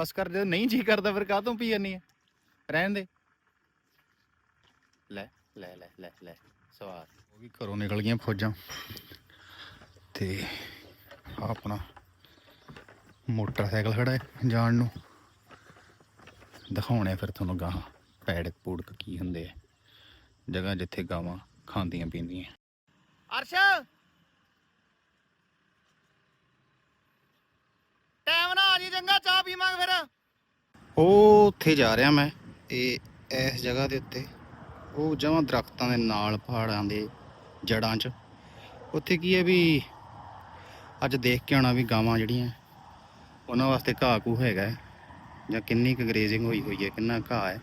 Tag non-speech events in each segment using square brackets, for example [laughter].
ਬਸ ਕਰ ਜੇ ਨਹੀਂ ਜੀ ਕਰਦਾ ਫਿਰ ਕਾਹ ਤੋਂ ਪੀ ਜਾਨੀ ਆ? ਰਹਿਣ ਦੇ। ਲੈ ਲੈ ਲੈ ਲੈ ਲੈ ਸਵਾਰ ਉਹ ਵੀ ਘਰੋਂ ਨਿਕਲ ਗਈਆਂ ਫੌਜਾਂ। ਤੇ ਆਪਣਾ ਮੋਟਰਸਾਈਕਲ ਖੜਾ ਹੈ ਜਾਣ ਨੂੰ। ਦਿਖਾਉਣੇ ਫਿਰ ਤੁਹਾਨੂੰ ਗਾਹਾਂ ਪੈੜਕ ਪੂੜਕ ਕੀ ਹੁੰਦੇ ਆ। ਜਗ੍ਹਾ ਜਿੱਥੇ ਗਾਵਾਂ ਖਾਂਦੀਆਂ ਪੀਂਦੀਆਂ। ਅਰਸ਼ ਟਾਈਮ ਨਾਲ ਆ ਜੀ ਚੰਗਾ ਚਾਹ ਪੀਵਾਂਗੇ ਫਿਰ। ਉਹ ਉੱਥੇ ਜਾ ਰਿਹਾ ਮੈਂ ਇਹ ਇਸ ਜਗ੍ਹਾ ਦੇ ਉੱਤੇ ਉਹ ਜਮਾਂ ਦਰਖਤਾਂ ਦੇ ਨਾਲ ਪਹਾੜਾਂ ਦੇ ਜੜਾਂ 'ਚ। ਉੱਥੇ ਕੀ ਹੈ ਵੀ ਅੱਜ ਦੇਖ ਕੇ ਆਉਣਾ ਵੀ ਗਾਵਾਂ ਜਿਹੜੀਆਂ, ਉਹਨਾਂ ਵਾਸਤੇ ਘਾਹ ਕੂ ਹੈਗਾ ਜਾਂ ਕਿੰਨੀ ਕੁ ਗਰੇਜ਼ਿੰਗ ਹੋਈ ਹੋਈ ਹੈ, ਕਿੰਨਾ ਘਾਹ ਹੈ।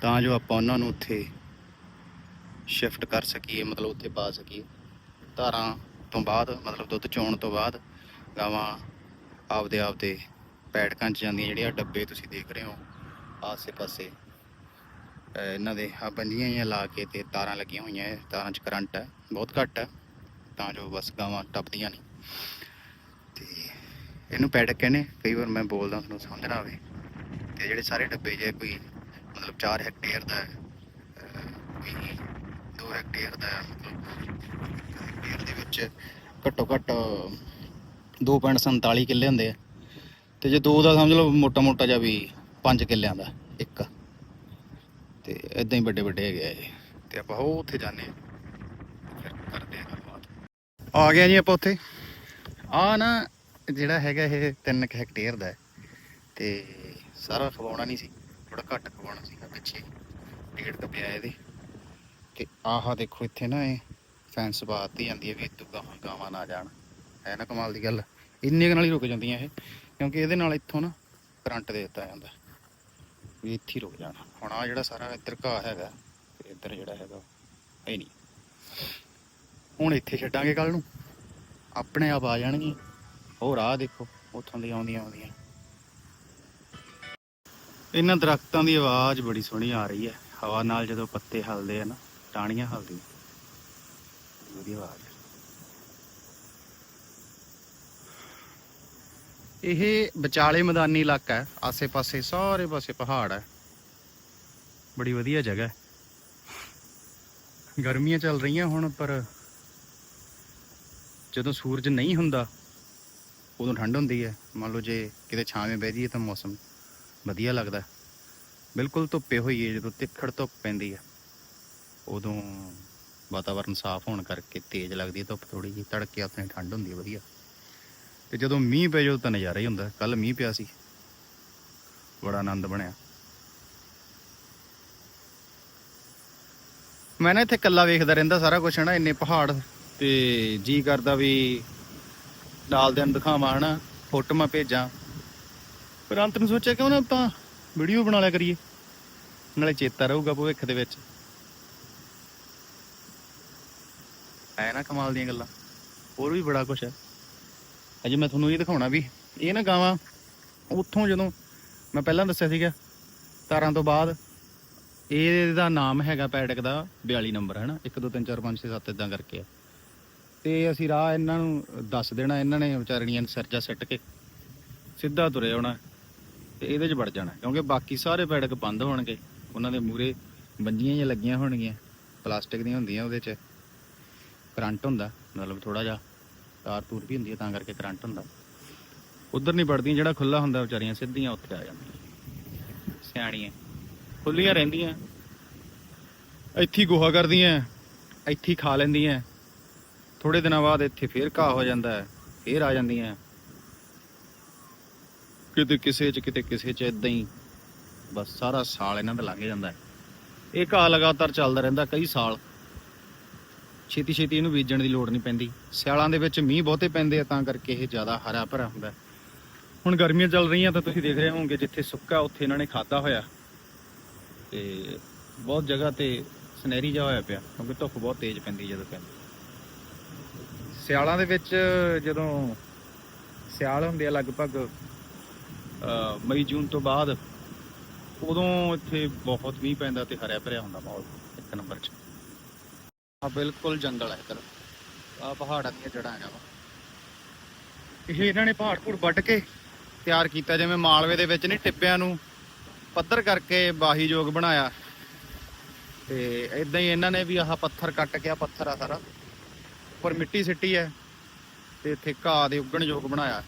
ਤਾਂ ਜੋ ਆਪਾਂ ਉਹਨਾਂ ਨੂੰ ਉੱਥੇ ਸ਼ਿਫਟ ਕਰ ਸਕੀਏ, ਮਤਲਬ ਉੱਥੇ ਪਾ ਸਕੀਏ। ਧਾਰਾਂ ਤੋਂ ਬਾਅਦ, ਮਤਲਬ ਦੁੱਧ ਚੋਣ ਤੋਂ ਬਾਅਦ ਗਾਵਾਂ ਆਪਦੇ ਆਪਦੇ ਪੈਟਕਾਂ 'ਚ ਜਾਂਦੀਆਂ ਜਿਹੜੀਆਂ ਡੱਬੇ ਤੁਸੀਂ ਦੇਖ ਰਹੇ ਹੋ, ਆਸੇ-ਪਾਸੇ। ਇਹਨਾਂ ਦੇ ਆ ਬੰਜੀਆਂ ਜਿਹੀਆਂ ਲਾ ਕੇ ਤੇ ਤਾਰਾਂ ਲੱਗੀਆਂ ਹੋਈਆਂ ਇਹ, ਤਾਰਾਂ 'ਚ ਕਰੰਟ ਹੈ, ਬਹੁਤ ਘੱਟ ਹੈ, ਤਾਂ ਜੋ ਬਸ ਗਾਵਾਂ ਟੱਪਦੀਆਂ ਨਹੀਂ। ਤੇ ਇਹਨੂੰ ਪੈਡਕ ਕਹਿੰਦੇ, ਕਈ ਵਾਰ ਮੈਂ ਬੋਲਦਾ ਤੁਹਾਨੂੰ ਸਮਝ ਨਾ ਆਵੇ। ਤੇ ਜਿਹੜੇ ਸਾਰੇ ਡੱਬੇ ਜੇ ਕੋਈ ਮਤਲਬ 4 ਹੈਕਟੇਅਰ ਦਾ ਹੈ, ਅਹ ਕੋਈ 2 ਹੈਕਟੇਅਰ ਦਾ ਹੈ, ਮਤਲਬ ਹੈਕਟੇਅਰ ਦੇ ਵਿੱਚ ਘੱਟੋ ਘੱਟ 2.47 ਕਿੱਲੇ ਹੁੰਦੇ ਆ। ਤੇ ਜੇ ਦੋ ਦਾ ਸਮਝ ਲਓ ਮੋਟਾ ਮੋਟਾ ਜਿਹਾ ਵੀ 5 ਕਿੱਲਿਆਂ ਦਾ, ਇੱਕ। ਤੇ ਇਦਾਂ ਹੀ ਵੱਡੇ ਵੱਡੇ ਹੈਗੇ ਆ ਇਹ। ਤੇ ਆਪਾਂ ਉਹ ਉੱਥੇ ਜਾਂਦੇ ਫਿਰ ਕਰਦੇ ਆ ਗੱਲਬਾਤ। ਆ ਗਿਆ ਜੀ ਆਪਾਂ ਉੱਥੇ। ਆ ਨਾ, ਜਿਹੜਾ ਹੈਗਾ ਇਹ 3 ਹੈਕਟੇਅਰ ਦਾ ਤੇ ਸਾਰਾ ਖਵਾਉਣਾ ਨਹੀਂ ਸੀ। ਥੋੜਾ ਘੱਟ ਖਵਾਉਣਾ ਸੀਗਾ ਪਿੱਛੇ। ਡੇਢ ਕੁ ਇਹਦੇ। ਤੇ ਆਹ ਦੇਖੋ ਇੱਥੇ ਨਾ ਇਹ ਫੈਂਸ ਬਾਤੀ ਜਾਂਦੀ ਹੈ ਵੀ ਇਤੋਂ ਗਾਵਾਂ ਗਾਵਾਂ ਨਾ ਜਾਣ। ਹੈ ਨਾ ਕਮਾਲ ਦੀ ਗੱਲ। ਇੰਨੇ ਕੁ ਨਾਲ ਹੀ ਰੁਕ ਜਾਂਦੀਆਂ ਇਹ। ਕਿਉਂਕਿ ਇਹਦੇ ਨਾਲ ਇੱਥੋਂ ਨਾ ਕਰੰਟ ਦੇ ਦਿੱਤਾ ਜਾਂਦਾ। ਵੀ ਇੱਥੇ ਹੀ ਰੁਕ ਜਾਣਾ। ਹੁਣ ਆ ਜਿਹੜਾ ਸਾਰਾ ਇੱਧਰ ਘਾਹ ਹੈਗਾ ਇੱਧਰ ਜਿਹੜਾ ਹੈਗਾ ਇਹ ਨਹੀਂ। ਹੁਣ ਇੱਥੇ ਛੱਡਾਂਗੇ ਕੱਲ ਨੂੰ। ਆਪਣੇ ਆਪ ਆ ਜਾਣਗੇ। ਹੋਰ ਆਹ ਦੇਖੋ, ਉੱਥੋਂ ਦੀ ਆਉਂਦੀਆਂ ਆਉਂਦੀਆਂ। ਇਹਨਾਂ ਦਰਖਤਾਂ ਦੀ ਆਵਾਜ਼ ਬੜੀ ਸੋਹਣੀ ਆ ਰਹੀ ਹੈ। ਹਵਾ ਨਾਲ ਜਦੋਂ ਪੱਤੇ ਹਲਦੇ ਆ ਨਾ, ਟਾਹਣੀਆਂ ਹਲਦੀਆਂ। ਉਹਦੀ ਆਵਾਜ਼। ਇਹ ਵਿਚਾਲੇ ਮੈਦਾਨੀ ਇਲਾਕਾ ਹੈ, ਆਸੇ-ਪਾਸੇ ਸਾਰੇ ਪਾਸੇ ਪਹਾੜ ਹੈ। ਬੜੀ ਵਧੀਆ ਜਗ੍ਹਾ ਹੈ। ਗਰਮੀਆਂ ਚੱਲ ਰਹੀਆਂ ਹੁਣ, ਪਰ ਜਦੋਂ ਸੂਰਜ ਨਹੀਂ ਹੁੰਦਾ, ਉਦੋਂ ਠੰਡ ਹੁੰਦੀ ਹੈ। ਮੰਨ ਲਓ ਜੇ ਕਿਤੇ ਛਾਵੇਂ ਬਹਿ ਜਾਈਏ ਤਾਂ ਮੌਸਮ ਵਧੀਆ ਲੱਗਦਾ ਬਿਲਕੁਲ ਧੁੱਪੇ ਹੋਈਏ, ਜਦੋਂ ਤਿੱਖੜ ਧੁੱਪ ਪੈਂਦੀ ਹੈ, ਉਦੋਂ ਵਾਤਾਵਰਨ ਸਾਫ਼ ਹੋਣ ਕਰਕੇ ਤੇਜ਼ ਲੱਗਦੀ ਹੈ ਧੁੱਪ ਥੋੜੀ ਜਿਹੀ, ਤੜਕੇ ਆਪਣੇ ਠੰਡ ਹੁੰਦੀ ਹੈ, ਵਧੀਆ। ਤੇ ਜਦੋਂ ਮੀਂਹ ਪੈ ਜਦੋਂ ਤਾਂ ਨਜ਼ਾਰਾ ਹੀ ਹੁੰਦਾ। ਕੱਲ ਮੀਂਹ ਪਿਆ ਸੀ। ਬੜਾ ਆਨੰਦ ਬਣਿਆ। ਮੈਂ ਨਾ ਇੱਥੇ ਕੱਲਾ ਵੇਖਦਾ ਰਹਿੰਦਾ ਸਾਰਾ ਕੁਝ ਹਨਾ, ਇੰਨੇ ਪਹਾੜ। ਤੇ ਜੀ ਕਰਦਾ ਵੀ ਨਾਲ ਦੇ ਨੂੰ ਦਿਖਾਵਾਂ, ਹਨਾ ਫੋਟੋਆਂ ਭੇਜਾਂ। ਪਰ ਅੰਤ ਨੂੰ ਸੋਚਿਆ ਕਿਉਂ ਨਾ ਆਪਾਂ ਵੀਡੀਓ ਬਣਾ ਲਿਆ ਕਰੀਏ। ਨਾਲੇ ਚੇਤਾ ਰਹੂਗਾ ਭਵਿੱਖ ਦੇ ਵਿੱਚ। ਐ ਨਾ ਕਮਾਲ ਦੀਆਂ ਗੱਲਾਂ। ਹੋਰ ਵੀ ਬੜਾ ਕੁਝ ਹੈ। ਅਜੇ ਮੈਂ ਤੁਹਾਨੂੰ ਇਹ ਦਿਖਾਉਣਾ ਵੀ। ਇਹ ਨਾ ਗਾਵਾਂ, ਉੱਥੋਂ ਜਦੋਂ ਮੈਂ ਪਹਿਲਾਂ ਦੱਸਿਆ ਸੀਗਾ, ਤਾਰਾਂ ਤੋਂ ਬਾਅਦ, ਇਹਦਾ ਨਾਮ ਹੈਗਾ ਪੈਡਕ ਦਾ 42 ਨੰਬਰ ਹੈ ਨਾ 1 2 3 4 5 6 7 ਇਦਾਂ ਕਰਕੇ ਆ। ਤੇ ਅਸੀਂ ਰਾਹ ਇਹਨਾਂ ਨੂੰ ਦੱਸ ਦੇਣਾ, ਇਹਨਾਂ ਨੇ ਵਿਚਾਰਣੀਆਂ ਨੂੰ ਸਰਜਾ ਸਿੱਟ ਕੇ, ਸਿੱਧਾ ਤੁਰੇ ਆਉਣਾ ਤੇ ਇਹਦੇ 'ਚ ਵੜ ਜਾਣਾ, ਕਿਉਂਕਿ ਬਾਕੀ ਸਾਰੇ ਪੈਡਕ ਬੰਦ ਹੋਣਗੇ, ਉਹਨਾਂ ਦੇ ਮੂਰੇ ਬੰਜੀਆਂ ਜਿਹੀਆਂ ਲੱਗੀਆਂ ਹੋਣਗੀਆਂ, ਪਲਾਸਟਿਕ ਦੀਆਂ ਹੁੰਦੀਆਂ ਉਹਦੇ 'ਚ। ਕਰੰਟ ਹੁੰਦਾ, ਮਤਲਬ ਥੋੜਾ ਜਿਹਾ। ਤਾਰ ਤੂਰ ਵੀ ਹੁੰਦੀ ਹੈ, ਤਾਂ ਕਰਕੇ ਕਰੰਟ ਹੁੰਦਾ। ਉਧਰ ਨਹੀਂ ਵੜਦੀਆਂ, ਜਿਹੜਾ ਖੁੱਲਾ ਹੁੰਦਾ, ਵਿਚਾਰੀਆਂ ਸਿੱਧੀਆਂ ਉੱਥੇ ਆ ਜਾਂਦੀਆਂ। ਸਿਆਣੀਆਂ। ਖੁੱਲੀਆਂ ਰਹਿੰਦੀਆਂ। ਇੱਥੇ ਗੋਹਾ ਕਰਦੀਆਂ, ਇੱਥੇ ਖਾ ਲੈਂਦੀਆਂ। ਥੋੜੇ ਦਿਨਾਂ ਬਾਅਦ ਇੱਥੇ ਫੇਰ ਘਾਹ ਹੋ ਜਾਂਦਾ ਹੈ ਫੇਰ ਆ ਜਾਂਦੀਆਂ। ਕਿਤੇ ਕਿਸੇ ਚ, ਕਿਤੇ ਕਿਸੇ ਚ ਇਦਾਂ ਹੀ। ਬਸ ਸਾਰਾ ਸਾਲ ਇਹਨਾਂ ਦਾ ਲੰਘ ਜਾਂਦਾ। ਇਹ ਘਾਹ ਲਗਾਤਾਰ ਚੱਲਦਾ ਰਹਿੰਦਾ, ਕਈ ਸਾਲ। ਛੇਤੀ ਛੇਤੀ ਇਹਨੂੰ ਬੀਜਣ ਦੀ ਲੋੜ ਨਹੀਂ ਪੈਂਦੀ। ਸਿਆਲਾਂ ਦੇ ਵਿੱਚ ਮੀਂਹ ਬਹੁਤੇ ਪੈਂਦੇ ਆ, ਤਾਂ ਕਰਕੇ ਇਹ ਜ਼ਿਆਦਾ ਹਰਾ ਭਰਾ ਹੁੰਦਾ। ਹੁਣ ਗਰਮੀਆਂ ਚੱਲ ਰਹੀਆਂ ਤਾਂ ਤੁਸੀਂ ਦੇਖ ਰਹੇ ਹੋਵੋਗੇ ਜਿੱਥੇ ਸੁੱਕਾ, ਉੱਥੇ ਇਹਨਾਂ ਨੇ ਖਾਦਾ ਹੋਇਆ। ਤੇ ਬਹੁਤ ਜਗ੍ਹਾ ਤੇ ਸੁਨਹਿਰੀ ਜਿਹਾ ਹੋਇਆ ਪਿਆ, ਕਿਉਂਕਿ ਧੁੱਪ ਬਹੁਤ ਤੇਜ਼ ਪੈਂਦੀ ਜਦੋਂ ਪੈਂਦੀ। ਸਿਆਲਾਂ ਦੇ ਵਿੱਚ ਜਦੋਂ ਸਿਆਲ ਹੁੰਦੇ ਆ ਲਗਭਗ ਮਈ, ਜੂਨ ਤੋਂ ਬਾਅਦ, ਉਦੋਂ ਇੱਥੇ ਬਹੁਤ ਮੀਂਹ ਪੈਂਦਾ ਤੇ ਹਰਿਆ ਭਰਿਆ ਹੁੰਦਾ ਮਾਹੌਲ, ਇੱਕ ਨੰਬਰ 'ਚ। ਆ ਬਿਲਕੁਲ ਜੰਗਲ ਹੈ ਇੱਧਰ। ਆ ਪਹਾੜਾਂ ਦੀਆਂ ਜੜਾਂ ਹੈਗਾ ਵਾ। ਇਹ ਇਹਨਾਂ ਨੇ ਪਹਾੜ ਪੂੜ ਵੱਢ ਕੇ ਤਿਆਰ ਕੀਤਾ, ਜਿਵੇਂ ਮਾਲਵੇ ਦੇ ਵਿੱਚ ਨਹੀਂ, ਟਿੱਬਿਆਂ ਨੂੰ ਪੱਧਰ ਕਰਕੇ ਬਾਹੀ ਯੋਗ ਬਣਾਇਆ। ਤੇ ਇਦਾਂ ਹੀ ਇਹਨਾਂ ਨੇ ਵੀ ਆਹ ਪੱਥਰ ਕੱਟ ਕੇ ਆ ਪੱਥਰ ਆ ਸਾਰਾ। ਉੱਪਰ ਮਿੱਟੀ ਸਿੱਟੀ ਹੈ ਤੇ ਇੱਥੇ ਘਾਹ ਦੇ ਉੱਗਣ ਯੋਗ ਬਣਾਇਆ।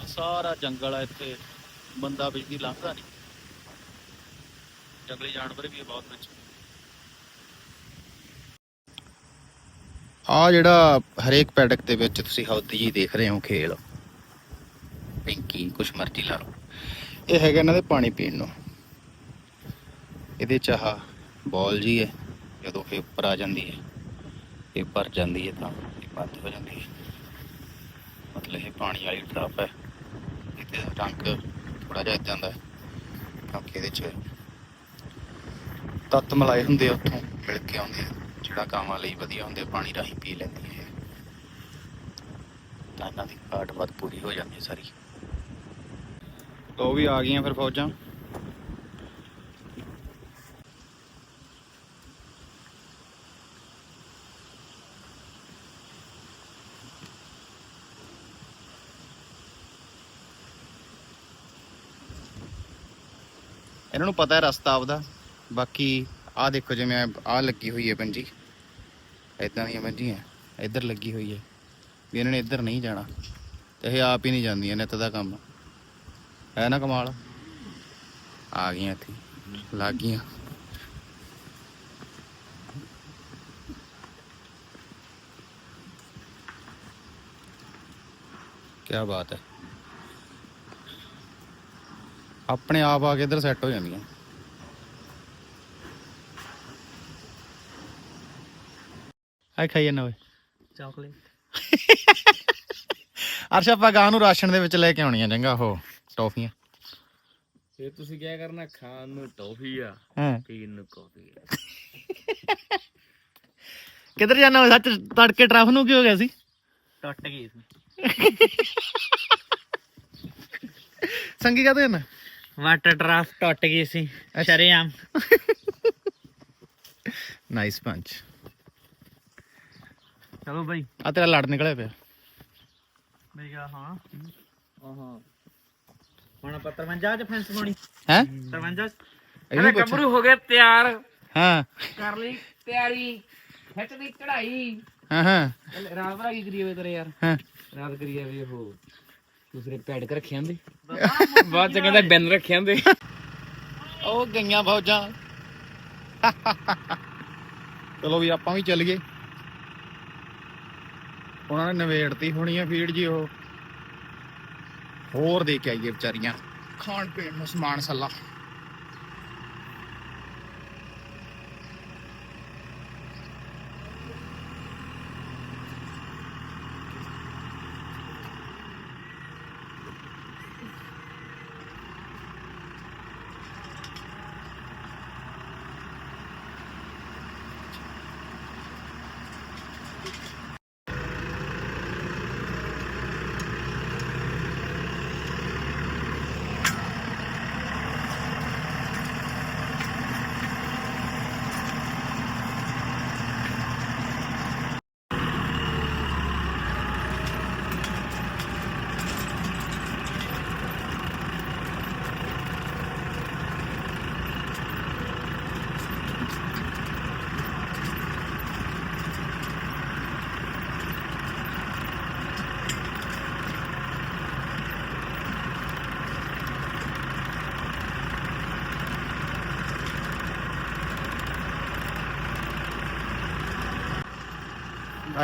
ਆਹ ਸਾਰਾ ਜੰਗਲ ਆ ਇੱਥੇ। ਬੰਦਾ ਬਿਜਲੀ ਲੰਘਦਾ ਨਹੀਂ। ਜੰਗਲੀ ਜਾਨਵਰ ਵੀ ਆ ਬਹੁਤ ਵਿੱਚ। ਆ ਜਿਹੜਾ ਹਰੇਕ ਪੈਡਕ ਦੇ ਵਿੱਚ ਤੁਸੀਂ ਹੌਦੀ ਜੀ ਦੇਖ ਰਹੇ ਹੋ ਖੇਲ, ਪਿੰਕੀ, ਕੁਛ ਮਰਜ਼ੀ ਲਾ ਲਓ। ਇਹ ਹੈਗਾ ਇਹਨਾਂ ਦੇ ਪਾਣੀ ਪੀਣ ਨੂੰ। ਇਹਦੇ ਚ ਆਹ ਬੋਲ ਜੀ ਹੈ, ਜਦੋਂ ਇਹ ਉੱਪਰ ਆ ਜਾਂਦੀ ਹੈ, ਇਹ ਭਰ ਜਾਂਦੀ ਹੈ ਤਾਂ ਇਹ ਬੰਦ ਹੋ ਜਾਂਦੀ ਹੈ। ਮਤਲਬ ਇਹ ਪਾਣੀ ਵਾਲੀ ਟਰੱਪ ਹੈ, ਇਹਦੇ ਰੰਗ ਥੋੜਾ ਜਿਹਾ ਇਦਾਂ ਦਾ ਕਿਉਂਕਿ ਇਹਦੇ ਚ ਤੱਤ ਮਲਾਏ ਹੁੰਦੇ ਆ ਉੱਥੋਂ, ਮਿਲ ਕੇ ਆਉਂਦੇ ਆ। ਜਿਹੜਾ ਕਾਮਾਂ ਲਈ ਵਧੀਆ ਹੁੰਦੇ, ਪਾਣੀ ਰਾਹੀਂ ਪੀ ਲੈਂਦੀ ਹੈ। ਤਾਂ ਇਹਨਾਂ ਦੀ ਘਾਟ ਵੱਧ ਪੂਰੀ ਹੋ ਜਾਂਦੀ ਹੈ ਸਾਰੀ। ਉਹ ਵੀ ਆ ਗਈਆਂ ਫਿਰ ਫੌਜਾਂ। ਇਹਨਾਂ ਨੂੰ ਪਤਾ ਹੈ ਰਸਤਾ ਆਪਦਾ। ਬਾਕੀ ਆਹ ਦੇਖੋ ਜਿਵੇਂ ਆਹ ਲੱਗੀ ਹੋਈ ਹੈ ਪੰਜੀ। ਇਦਾਂ ਦੀਆਂ ਪੰਜੀਆਂ ਇੱਧਰ ਲੱਗੀ ਹੋਈ ਹੈ, ਵੀ ਇਹਨਾਂ ਨੇ ਇੱਧਰ ਨਹੀਂ ਜਾਣਾ, ਤੇ ਇਹ ਆਪ ਹੀ ਨਹੀਂ ਜਾਂਦੀਆਂ ਨਿੱਤ ਦਾ ਕੰਮ। ਹੈ ਨਾ ਕਮਾਲ? ਆ ਗਈਆਂ ਇੱਥੇ, ਲੱਗ ਗਈਆਂ। ਕੀ ਬਾਤ ਹੈ। ਆਪਣੇ ਆਪ ਆ ਕੇ ਇੱਧਰ ਸੈੱਟ ਹੋ ਜਾਂਦੀਆਂ। ਆਈ ਖਾਈ ਜਾਂਦਾ ਓਏ। ਚਾਕਲੇਟ [laughs] ਅਰਸ਼ ਆਪਾਂ ਗਾਂ ਨੂੰ ਰਾਸ਼ਨ ਦੇ ਵਿੱਚ ਲੈ ਕੇ ਆਉਣੀਆਂ ਚੰਗਾ ਉਹ ਟੌਫੀਆਂ। ਫੇਰ ਤੁਸੀਂ ਕਿਆ ਕਰਨਾ ਖਾਣ ਨੂੰ ਟੌਫੀ ਆ ਹਾਂ। ਪੀਣ ਨੂੰ ਕਾਫੀ ਆ। [laughs] ਕਿੱਧਰ ਜਾਣਾ ਸੱਚ ਤੜਕੇ ਟਰਫ ਨੂੰ ਕੀ ਹੋ ਗਿਆ ਸੀ? ਟੁੱਟ ਗਈ ਸੀ। [laughs] ਸੰਗੀ ਕਾਹਦੇ ਨਾ ਵਾਟਰ ਡਰਾਫਟ ਟੁੱਟ ਗਈ ਸੀ। ਸ਼ਰੇਆਮ। ਨਾਈਸ ਪੰਚ ਚਲੋ ਬਾਈ। ਆ ਤੇਰਾ ਲੜ ਨਿਕਲਿਆ ਪਿਆ। ਮੇਰੀ ਕਿਹਾ ਹਾਂ। ਆਹਾਂ। ਹੁਣ ਆਪਾਂ 53 ਚ ਫੈਂਸ ਪਾਉਣੀ। ਹੈ? 53 ਚ? ਇਹਨੂੰ ਗੱਭਰੂ ਹੋ ਗਏ ਤਿਆਰ। ਹਾਂ। ਕਰ ਲਈ ਤਿਆਰੀ। ਖਿੱਚ ਦੀ ਚੜਾਈ ਹਾਂ ਹਾਂ। ਰਾਤ ਭਰਾ ਕੀ ਕਰੀਏ ਤੇਰੇ ਯਾਰ। ਹਾਂ। ਰਾਤ ਕਰੀਏ ਵੀ ਉਹ। ਦੂਸਰੇ ਪੈਡ ਕਰ ਰੱਖਿਆ ਹੁੰਦੇ ਬਾਅਦ ਚ ਕਹਿੰਦਾ ਬੈਨ ਰੱਖਿਆ ਹੁੰਦੇ ਉਹ ਗਈਆਂ ਫੌਜਾਂ। ਚਲੋ ਵੀ ਆਪਾਂ ਵੀ ਚੱਲ ਗਏ ਉਹਨਾਂ ਨੇ ਨਵੇੜਤੀ ਹੋਣੀ ਆ ਫੀਡ ਜੀ ਉਹ। ਹੋਰ ਦੇ ਕੇ ਆਈਏ ਵਿਚਾਰੀਆਂ। ਖਾਣ ਪੀਣ ਨੂੰ ਸਮਾਨ ਸੱਲਾ।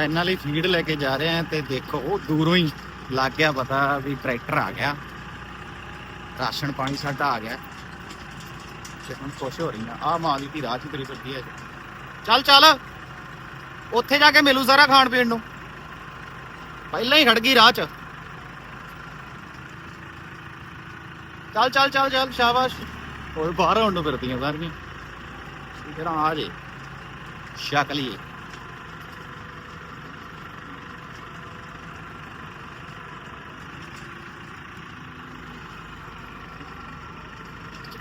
ਇਹਨਾਂ ਲਈ ਫੀਡ ਲੈ ਕੇ ਜਾ ਰਹੇ ਆ ਤੇ ਦੇਖੋ, ਉਹ ਦੂਰੋਂ ਹੀ ਲੱਗ ਗਿਆ ਪਤਾ ਵੀ ਟਰੈਕਟਰ ਆ ਗਿਆ। ਰਾਸ਼ਨ ਪਾਣੀ ਸਾਡਾ ਆ ਗਿਆ। ਤੇ ਹੁਣ ਖੁਸ਼ ਹੋ ਰਹੀਆਂ। ਆ ਮਾਂ ਦੀ ਧੀ ਰਾਹ ਚ ਤੇਰੀ ਫਿਰਦੀ ਹੈ ਚੱਲ ਚੱਲ। ਉੱਥੇ ਜਾ ਕੇ ਮਿਲੂ ਸਾਰਾ ਖਾਣ ਪੀਣ ਨੂੰ। ਪਹਿਲਾਂ ਹੀ ਖੜ ਗਈ ਰਾਹ ਚ। ਚੱਲ ਚੱਲ ਚੱਲ ਚੱਲ, ਸ਼ਾਬਾਸ਼। ਹੋਰ ਬਾਹਰ ਆਉਣ ਨੂੰ ਫਿਰਦੀਆਂ ਸਾਰੀਆਂ। ਜਿਹੜਾ ਆ ਜੇ। ਸ਼ਕਲੀਏ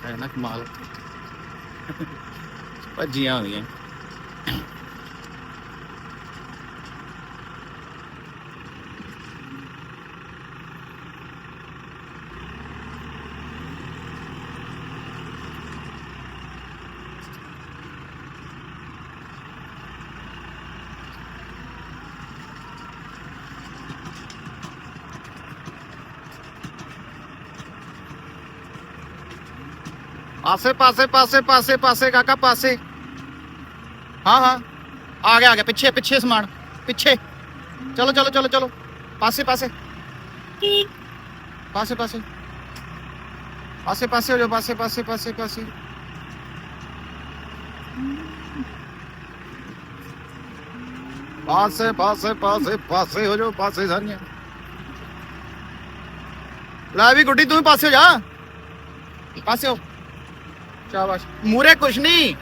ਹੈ ਨਾ ਕਮਾਲ। ਭੱਜੀਆਂ ਹੋਈਆਂ ਆਸੇ ਪਾਸੇ ਪਾਸੇ ਪਾਸੇ ਪਾਸੇ ਕਾਕਾ ਪਾਸੇ ਹਾਂ ਹਾਂ ਆ ਗਿਆ ਆ ਗਿਆ ਪਿੱਛੇ ਪਿੱਛੇ ਸਮਾਨ ਪਿੱਛੇ ਚਲੋ ਚਲੋ ਚਲੋ ਚਲੋ ਪਾਸੇ ਪਾਸੇ ਪਾਸੇ ਪਾਸੇ ਪਾਸੇ ਪਾਸੇ ਹੋ ਜਾਓ ਪਾਸੇ ਪਾਸੇ ਪਾਸੇ ਪਾਸੇ ਪਾਸੇ ਪਾਸੇ ਪਾਸੇ ਪਾਸੇ ਹੋ ਜਾਓ ਪਾਸੇ ਸਾਰੀਆਂ ਲੈ ਵੀ ਗੁੱਡੀ ਤੂੰ ਵੀ ਪਾਸੇ ਹੋ ਜਾ ਪਾਸੇ ਹੋ ਸ਼ਾਬਾਸ਼। ਮੂਰੇ ਕੁਛ ਨਹੀਂ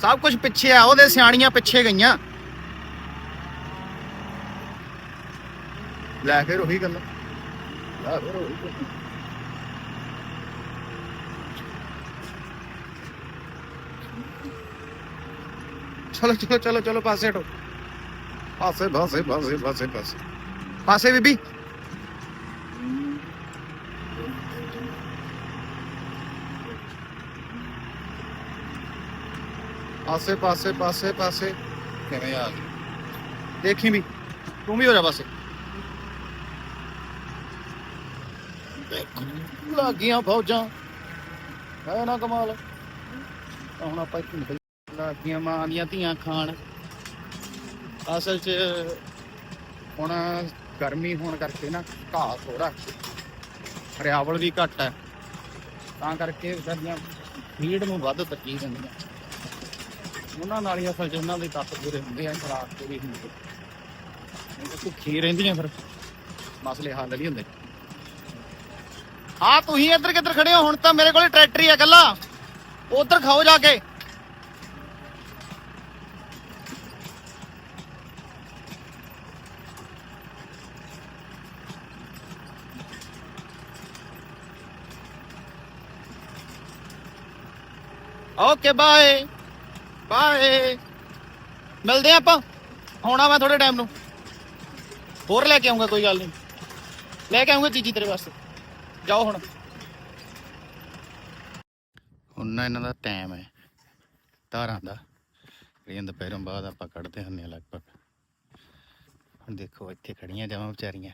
ਸਭ ਕੁਝ ਪਿੱਛੇ ਆ ਉਹਦੇ ਸਿਆਣੀਆਂ ਪਿੱਛੇ ਗਈਆਂ। ਲੈ ਫਿਰ ਉਹੀ ਗੱਲ। ਲੈ ਫਿਰ ਉਹੀ ਗੱਲ। ਚਲੋ ਚਲੋ ਚਲੋ ਚਲੋ ਪਾਸੇ ਹਟੋ। ਪਾਸੇ ਪਾਸੇ ਪਾਸੇ ਪਾਸੇ ਪਾਸੇ। ਪਾਸੇ ਬੀਬੀ। ਆਸੇ ਪਾਸੇ ਪਾਸੇ ਪਾਸੇ। ਕਿਵੇਂ ਆ ਗਈ? ਦੇਖੀ ਵੀ। ਤੂੰ ਵੀ ਹੋ ਜਾ ਪਾਸੇ। ਲੱਗੀਆਂ ਫੌਜਾਂ। ਹੈ ਨਾ ਕਮਾਲ। ਹੁਣ ਆਪਾਂ ਇੱਥੇ ਨਿਕਲ ਲੱਗੀਆਂ ਮਾਂ ਦੀਆਂ ਧੀਆਂ ਖਾਣ। ਅਸਲ 'ਚ ਹੁਣ ਗਰਮੀ ਹੋਣ ਕਰਕੇ ਨਾ ਘਾਹ ਥੋੜਾ ਹਰਿਆਵਲ ਵੀ ਘੱਟ ਹੈ। ਤਾਂ ਕਰਕੇ ਵਿਚਾਰੀਆਂ ਫੀਡ ਨੂੰ ਵੱਧ ਤਰਜੀਹ ਦਿੰਦੀਆਂ। ਉਹਨਾਂ ਨਾਲ ਹੀ ਅਸਲ 'ਚ ਉਹਨਾਂ ਦੇ ਤੱਤ ਪੂਰੇ ਹੁੰਦੇ ਆ ਖਰਾਕ ਪੂਰੀ ਹੁੰਦੀ ਹੈ ਭੁੱਖੀ ਰਹਿੰਦੀਆਂ ਫਿਰ, ਮਸਲੇ ਹੱਲ ਨਹੀਂ ਹੁੰਦੇ। ਹਾਂ ਤੁਸੀਂ ਇੱਧਰ ਕਿੱਧਰ ਖੜੇ ਹੋ? ਹੁਣ ਤਾਂ ਮੇਰੇ ਕੋਲੇ ਟਰੈਕਟਰ ਹੀ ਆ ਇਕੱਲਾ। ਉਧਰ ਖਾਓ ਜਾ ਕੇ। ਓਕੇ ਬਾਏ ਬਾਏ ਮਿਲਦੇ ਆ ਆਪਾਂ। ਹੋਣਾ ਮੈਂ ਥੋੜੇ ਟਾਈਮ ਨੂੰ। ਹੋਰ ਲੈ ਕੇ ਆਉਂਗਾ ਕੋਈ ਗੱਲ ਨਹੀਂ। ਲੈ ਕੇ ਆਉਂਗਾ ਚੀਜੀ ਤੇਰੇ ਵਾਸਤੇ। ਜਾਓ ਹੁਣ। ਹੁਣ ਇਹਨਾਂ ਦਾ ਟਾਈਮ ਹੈ। ਧਾਰਾਂ ਦਾ। ਜਿਹੜੀਆਂ ਦੁਪਹਿਰੋਂ ਬਾਅਦ ਆਪਾਂ ਕੱਢਦੇ ਹੁੰਦੇ ਆ ਲਗਭਗ। ਹੁਣ ਦੇਖੋ, ਇੱਥੇ ਖੜੀਆਂ ਜਾਵਾਂ ਵਿਚਾਰੀਆਂ।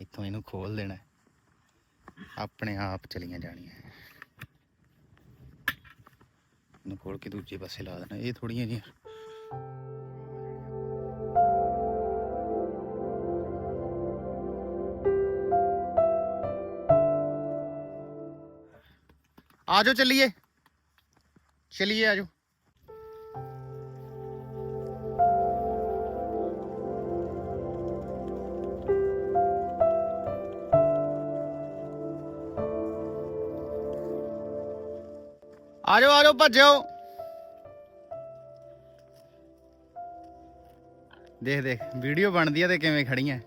ਇੱਥੋਂ ਇਹਨੂੰ ਖੋਲ ਦੇਣਾ। ਆਪਣੇ ਆਪ ਚਲੀਆਂ ਜਾਣੀਆਂ। खोल के दूजे पास ला देना। ये थोड़िया जी। आज जाओ चलिए। चलिए आ ਆ ਜਾਓ ਆ ਜਾਓ ਭੱਜੋ ਦੇਖ ਦੇਖ ਵੀਡੀਓ ਬਣਦੀ ਆ ਤੇ ਕਿਵੇਂ ਖੜੀਆਂ।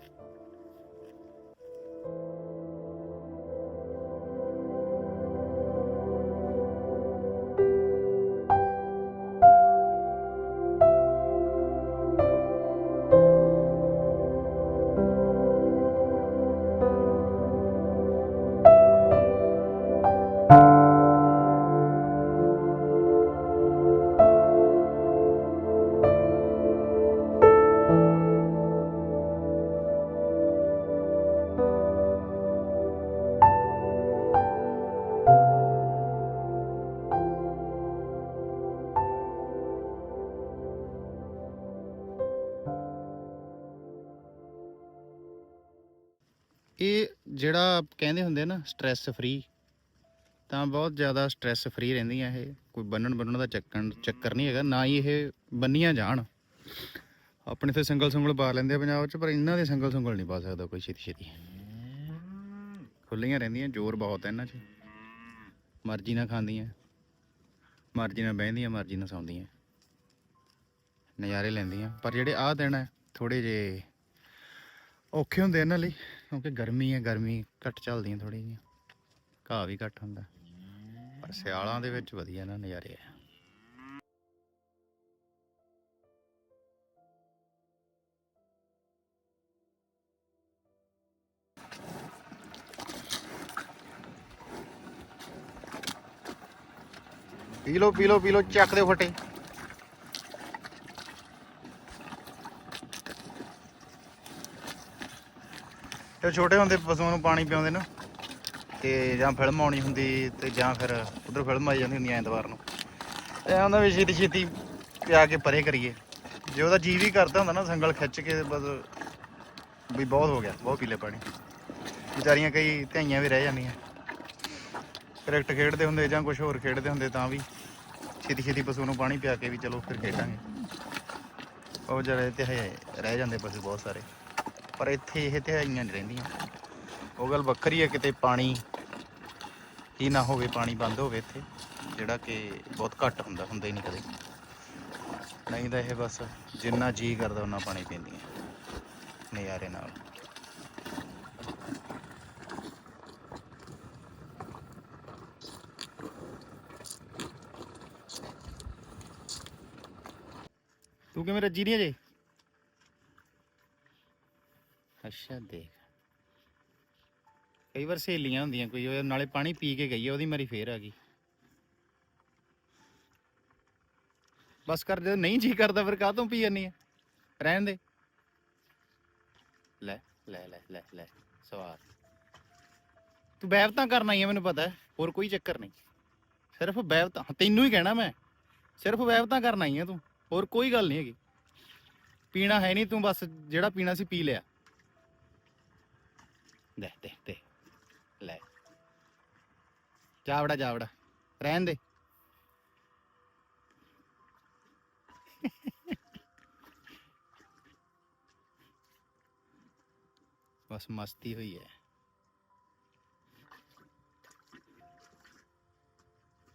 ਜਿਹੜਾ ਕਹਿੰਦੇ ਹੁੰਦੇ ਆ ਨਾ ਸਟ੍ਰੈਸ ਫ੍ਰੀ ਤਾਂ ਬਹੁਤ ਜ਼ਿਆਦਾ ਸਟ੍ਰੈਸ ਫ੍ਰੀ ਰਹਿੰਦੀਆਂ ਇਹ। ਕੋਈ ਬੰਨਣ ਬੰਨਣ ਦਾ ਚੱਕਣ, ਚੱਕਰ ਨਹੀਂ ਹੈਗਾ, ਨਾ ਹੀ ਇਹ ਬੰਨੀਆਂ ਜਾਣ। ਆਪਣੇ ਤੇ ਸੰਗਲ ਸੰਗਲ ਪਾ ਲੈਂਦੇ ਆ ਪੰਜਾਬ 'ਚ, ਪਰ ਇਹਨਾਂ ਦੇ ਸੰਗਲ ਸੰਗਲ ਨਹੀਂ ਪਾ ਸਕਦਾ ਕੋਈ ਛੇਤੀ ਛੇਤੀ। ਖੁੱਲੀਆਂ ਰਹਿੰਦੀਆਂ, ਜ਼ੋਰ ਬਹੁਤ ਹੈ ਇਹਨਾਂ 'ਚ। ਮਰਜ਼ੀ ਨਾਲ ਖਾਂਦੀਆਂ, ਮਰਜ਼ੀ ਨਾਲ ਬਹਿੰਦੀਆਂ, ਮਰਜ਼ੀ ਨਾਲ ਸੌਂਦੀਆਂ। ਨਜ਼ਾਰੇ ਲੈਂਦੀਆਂ, ਪਰ ਜਿਹੜੇ ਆਹ ਦਿਨ ਹੈ ਥੋੜੇ ਜੇ ਔਖੇ ਹੁੰਦੇ ਇਹਨਾਂ ਲਈ। ਕਿਉਂਕਿ ਗਰਮੀ ਹੈ, ਗਰਮੀ ਘੱਟ ਚੱਲਦੀਆਂ ਥੋੜੀ ਜਿਹੀਆਂ ਘਾਹ ਵੀ ਘੱਟ ਹੁੰਦਾ। ਪਰ ਸਿਆਲਾਂ ਦੇ ਵਿੱਚ ਵਧੀਆ ਨਾ ਨਜ਼ਾਰੇ ਆ। ਪੀ ਲਓ ਪੀ ਲਓ ਪੀ ਲਓ, ਚੱਕ ਦੇ ਫਟੇ। ਤੇ ਛੋਟੇ ਹੁੰਦੇ ਪਸ਼ੂਆਂ ਨੂੰ ਪਾਣੀ ਪਿਆਉਂਦੇ ਨਾ, ਤੇ ਜਾਂ ਫਿਲਮ ਆਉਣੀ ਹੁੰਦੀ ਤੇ ਜਾਂ ਫਿਰ ਉਧਰ ਫਿਲਮ ਆਈ ਜਾਂਦੀ ਹੁੰਦੀ ਐਤਵਾਰ ਨੂੰ। ਤੇ ਆਉਂਦਾ ਵੀ ਛੇਤੀ ਛੇਤੀ ਪਿਆ ਕੇ ਪਰੇ ਕਰੀਏ। ਜੇ ਉਹਦਾ ਜੀ ਵੀ ਕਰਦਾ ਹੁੰਦਾ ਨਾ ਸੰਗਲ ਖਿੱਚ ਕੇ ਬਸ ਵੀ ਬਹੁਤ ਹੋ ਗਿਆ, ਬਹੁਤ ਪੀਲੇ ਪਾਣੀ। ਵਿਚਾਰੀਆਂ ਕਈ ਧੀਆਂ ਵੀ ਰਹਿ ਜਾਂਦੀਆਂ। ਕ੍ਰਿਕਟ ਖੇਡਦੇ ਹੁੰਦੇ ਜਾਂ ਕੁਝ ਹੋਰ ਖੇਡਦੇ ਹੁੰਦੇ ਤਾਂ ਵੀ ਛੇਤੀ ਛੇਤੀ ਪਸ਼ੂ ਨੂੰ ਪਾਣੀ ਪਿਆ ਕੇ ਵੀ ਚਲੋ ਫਿਰ ਖੇਡਾਂਗੇ। ਉਹ ਜਿਹੜੇ ਤੇ ਰਹਿ ਜਾਂਦੇ ਪਸ਼ੂ ਬਹੁਤ ਸਾਰੇ। ਪਰ ਇੱਥੇ ਇਹ ਤਿਹਾਈਆਂ ਨਹੀਂ ਰਹਿੰਦੀਆਂ। ਉਹ ਗੱਲ ਵੱਖਰੀ ਹੈ, ਕਿਤੇ ਪਾਣੀ ਹੀ ਨਾ ਹੋਵੇ, ਪਾਣੀ ਬੰਦ ਹੋਵੇ ਇੱਥੇ, ਜਿਹੜਾ ਕਿ ਬਹੁਤ ਘੱਟ ਹੁੰਦਾ ਹੁੰਦਾ ਹੀ ਨਹੀਂ ਕਦੇ। ਨਹੀਂ ਤਾਂ ਇਹ ਬਸ ਜਿੰਨਾ ਜੀ ਕਰਦਾ ਉਹਨਾਂ ਪਾਣੀ ਪੀਂਦੀਆਂ, ਨਜ਼ਾਰੇ ਨਾਲ। ਤੂੰ ਕਿਵੇਂ ਰੱਜੀ ਨਹੀਂ ਅਜੇ? ਅੱਛਾ, ਦੇਖ। ਕਈ ਵਾਰ ਸਹੇਲੀਆਂ ਹੁੰਦੀਆਂ ਕੋਈ, ਉਹ ਨਾਲੇ ਪਾਣੀ ਪੀ ਕੇ ਗਈ ਆ, ਉਹਦੀ ਮਾਰੀ ਫੇਰ ਆ ਗਈ। ਬਸ ਕਰ ਜੇ ਨਹੀਂ ਜੀ ਕਰਦਾ, ਫਿਰ ਕਾਹ ਤੋਂ ਪੀ ਜਾਨੀ ਆ? ਰਹਿਣ ਦੇ। ਲੈ ਲੈ ਲੈ ਲੈ ਲੈ ਸਵਾਰ ਤੂੰ ਬੈਵ ਤਾਂ ਕਰਨਾ ਹੀ ਆ, ਮੈਨੂੰ ਪਤਾ, ਹੋਰ ਕੋਈ ਚੱਕਰ ਨਹੀਂ। ਸਿਰਫ ਬੈਵ ਤੈਨੂੰ ਹੀ ਕਹਿਣਾ ਮੈਂ। ਸਿਰਫ ਬੈਵ ਤਾਂ ਕਰਨਾ ਹੀ ਆ ਤੂੰ, ਹੋਰ ਕੋਈ ਗੱਲ ਨਹੀਂ ਹੈਗੀ। ਪੀਣਾ ਹੈ ਨਹੀਂ ਤੂੰ, ਬਸ ਜਿਹੜਾ ਪੀਣਾ ਸੀ ਪੀ ਲਿਆ। ਦੇ ਦੇ ਦੇ। ਲੈ। ਜਾਵੜਾ ਜਾਵੜਾ ਰਹਿਣ ਦੇ। ਬਸ ਮਸਤੀ ਹੋਈ ਹੈ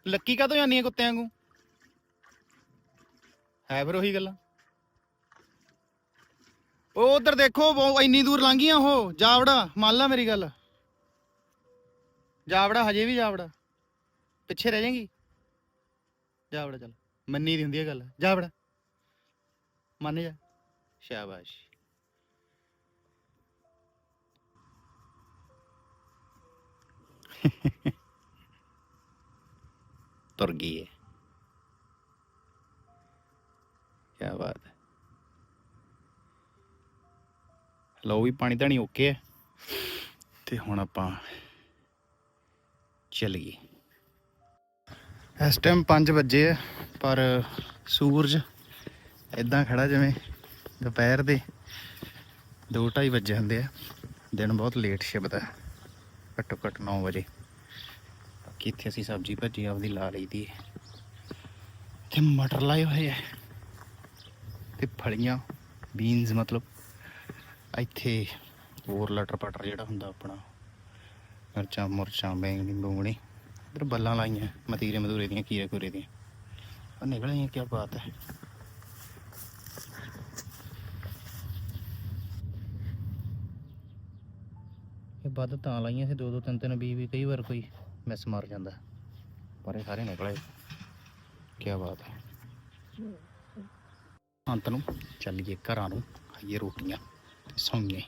ਲੱਕੀ ਕਾ ਤੋਂ ਜਾਂਦੀ ਹੈ ਕੁੱਤਿਆਂ ਨੂੰ ਹੈ ਫਿਰ ਉਹੀ ਗੱਲਾਂ। ਉਹ ਉਧਰ ਦੇਖੋ ਉਹ ਇੰਨੀ ਦੂਰ ਲੰਘੀਆਂ ਉਹ। ਜਾਵੜਾ, ਮੰਨ ਲਾ ਮੇਰੀ ਗੱਲ। ਜਾਵੜਾ, ਹਜੇ ਵੀ ਜਾਵੜਾ। ਪਿੱਛੇ ਰਹਿ ਜਾਏਗੀ? ਜਾਵੜਾ ਚੱਲ, ਮੰਨੀ ਦੀ ਹੁੰਦੀ ਹੈ ਗੱਲ। ਜਾਵੜਾ। ਮੰਨ ਜਾ। ਸ਼ਾਬਾਸ਼। ਤੁਰ ਗਈ ਹੈ ਲਓ ਵੀ ਪਾਣੀ ਧਾਣੀ ਓਕੇ ਹੈ। ਤੇ ਹੁਣ ਆਪਾਂ ਚੱਲੀਏ। ਇਸ ਟਾਈਮ 5 ਵਜੇ ਆ, ਪਰ ਸੂਰਜ ਇਦਾਂ ਖੜਾ ਜਿਵੇਂ ਦੁਪਹਿਰ ਦੇ 2:30 ਵਜੇ ਹੁੰਦੇ ਆ। ਦਿਨ ਬਹੁਤ ਲੇਟ ਛਿਪਦਾ, ਘੱਟੋ ਘੱਟ 9 ਵਜੇ। ਬਾਕੀ ਇੱਥੇ ਅਸੀਂ ਸਬਜ਼ੀ ਭੱਜੀ ਆਪਦੀ ਲਾ ਲਈਦੀ ਹੈ। ਤੇ ਮਟਰ ਲਾਏ ਹੋਏ ਆ ਤੇ ਫਲੀਆਂ ਬੀਨਸ ਮਤਲਬ ਇੱਥੇ ਹੋਰ ਲਟਰ ਪਟਰ ਜਿਹੜਾ ਹੁੰਦਾ ਆਪਣਾ, ਮਿਰਚਾਂ ਮੁਰਚਾਂ, ਬੈਂਗਣੀ, ਬੂੰਗਣੀ, ਇਧਰ ਬੱਲਾਂ ਲਾਈਆਂ, ਮਤੀਰੇ ਮਧੂਰੇ ਦੀਆਂ ਕੀਰੇ ਕੂਰੇ ਦੀਆਂ। ਉਹ ਨਿਕਲ ਆਈਆਂ ਕੀ ਬਾਤ ਹੈ। ਇਹ ਵੱਧ ਤਾਂ ਲਾਈਆਂ ਸੀ ਦੋ ਦੋ ਤਿੰਨ ਤਿੰਨ ਬੀ ਵੀ ਕਈ ਵਾਰ ਕੋਈ ਮਿਸ ਮਾਰ ਜਾਂਦਾ। ਪਰ ਇਹ ਸਾਰੇ ਨਿਕਲੇ। ਕੀ ਬਾਤ ਹੈ। ਅੰਤ ਨੂੰ ਚੱਲੀਏ ਘਰਾਂ ਨੂੰ, ਖਾਈਏ ਰੋਟੀਆਂ। ਤੇ ਸੌਂਈਏ